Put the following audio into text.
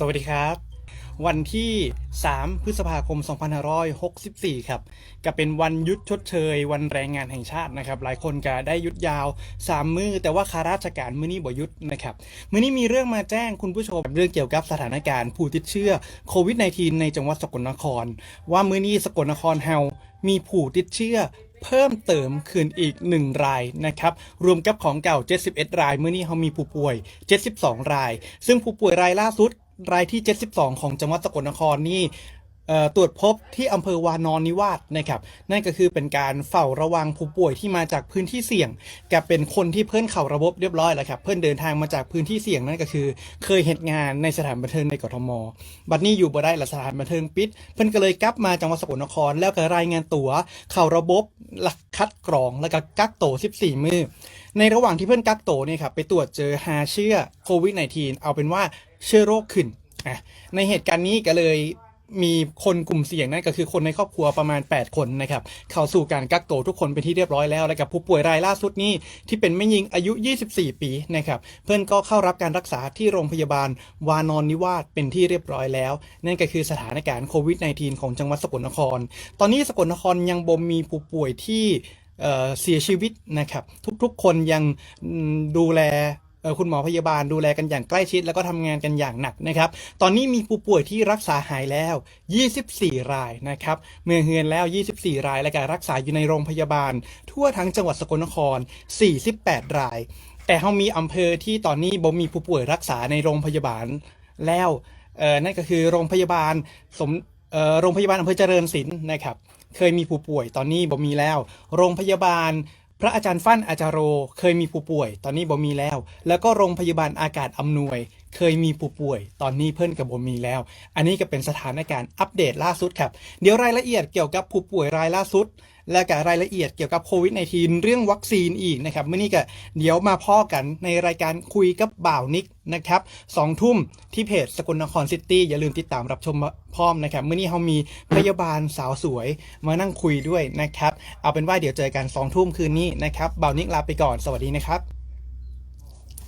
สวัสดีครับ วันที่ 3 พฤษภาคม 2564 ครับ ก็เป็นวันยุดชดเชย วันแรงงานแห่งชาตินะครับ หลายคนก็ได้ยุดยาว 3 มือแต่ว่าข้าราชการมื้อนี้บ่ยุดนะครับ มื้อนี้มีเรื่องมาแจ้งคุณผู้ชมเรื่องเกี่ยวกับสถานการณ์ผู้ติดเชื้อโควิด -19 ในจังหวัดสกลนคร ว่ามื้อนี้สกลนครเฮามีผู้ติดเชื้อเพิ่มเติมขึ้นอีก 1 รายนะครับ รวมกับของเก่า 71 ราย เมื่อนี้เขามีผู้ป่วย 72 ราย ซึ่งผู้ป่วยรายล่าสุด รายที่ 72 ของจังหวัดสกลนครนี่ตรวจพบที่อำเภอวานอนนิวาสนะครับนั่นก็คือเป็นการเฝ้าระวังผู้ป่วยที่มาจากพื้นที่เสี่ยง กับเป็นคนที่เพิ่อนเข้าระบบเรียบร้อยแล้วครับเพิ่อนเดินทางมาจากพื้นที่เสี่ยงนั่นก็คือ เคยเหตุงานในสถานบันเทิงในกทม บัดนี้อยู่บ่ได้ละสถานบันเทิงปิด เพิ่อนก็เลยกลับมาจังหวัดสกลนคร แล้วก็รายงานตัวเข้าระบบและคัดกรองแล้วก็กักโตว14 มื้อในระหว่างที่เพื่อนกักโตวเนี่ยครับไปตรวจเจอหาเชื้อโควิด -19 เอาเป็นว่า เชื้อโรคขึ้นในเหตุการณ์นี้ก็เลยมีคนกลุ่มเสี่ยงนั่นก็คือคนในครอบครัวประมาณ 8 คนนะครับ เข้าสู่การกักโตวทุกคนเป็นที่เรียบร้อยแล้วและกับผู้ป่วยรายล่าสุดนี้ที่เป็นแม่หญิงอายุ 24 ปีนะครับเพื่อนก็เข้ารับการรักษาที่โรงพยาบาลวานอนนิวาสเป็นที่เรียบร้อยแล้ว นั่นก็คือสถานการณ์โควิด -19 ของจังหวัดสกลนคร ตอนนี้สกลนครยังบ่มีผู้ป่วยที่เสียชีวิตนะครับ ทุกๆคนยังดูแล คุณหมอพยาบาลดูแลกันอย่างใกล้ชิด แล้วก็ทำงานกันอย่างหนักนะครับ ตอนนี้มีผู้ป่วยที่รักษาหายแล้ว 24 รายนะครับ เมื่อเฮือนแล้ว 24 ราย และการรักษาอยู่ในโรงพยาบาล ทั่วทั้งจังหวัดสกลนคร 48 ราย แต่เขามีอำเภอที่ตอนนี้บ่มีผู้ป่วยรักษาในโรงพยาบาลแล้วนั่นก็คือโรงพยาบาลสมโรงพยาบาลอำเภอเจริญศิลป์นะครับ เคยมีผู้ป่วยตอนนี้บ่มีแล้ว โรงพยาบาล พระอาจารย์ฟั่นอาจารโร เคยมีผู้ป่วย ตอนนี้บ่มีแล้ว แล้วก็โรงพยาบาลอากาศอำนวย เคยมีผู้ป่วย ตอนนี้เพิ่นกับบ่มีแล้ว อันนี้ก็เป็นสถานการณ์อัปเดตล่าสุดครับ เดี๋ยวรายละเอียดเกี่ยวกับผู้ป่วยรายล่าสุด และกับรายละเอียดเกี่ยวกับโควิด -19 เรื่องวัคซีนอีกนะครับเมื่อนี้ก็เดี๋ยวมาพ่อกันในรายการคุยกับบ่าวนิกนะครับสองทุ่มที่เพจสกลนครซิตี้อย่าลืมติดตามรับชมพร้อมนะครับเมื่อนี้เขามีพยาบาลสาวสวยมานั่งคุยด้วยนะครับ เอาเป็นว่าเดี๋ยวเจอกันสองทุ่มคืนนี้นะครับบ่าวนิกลาไปก่อนสวัสดีนะครับ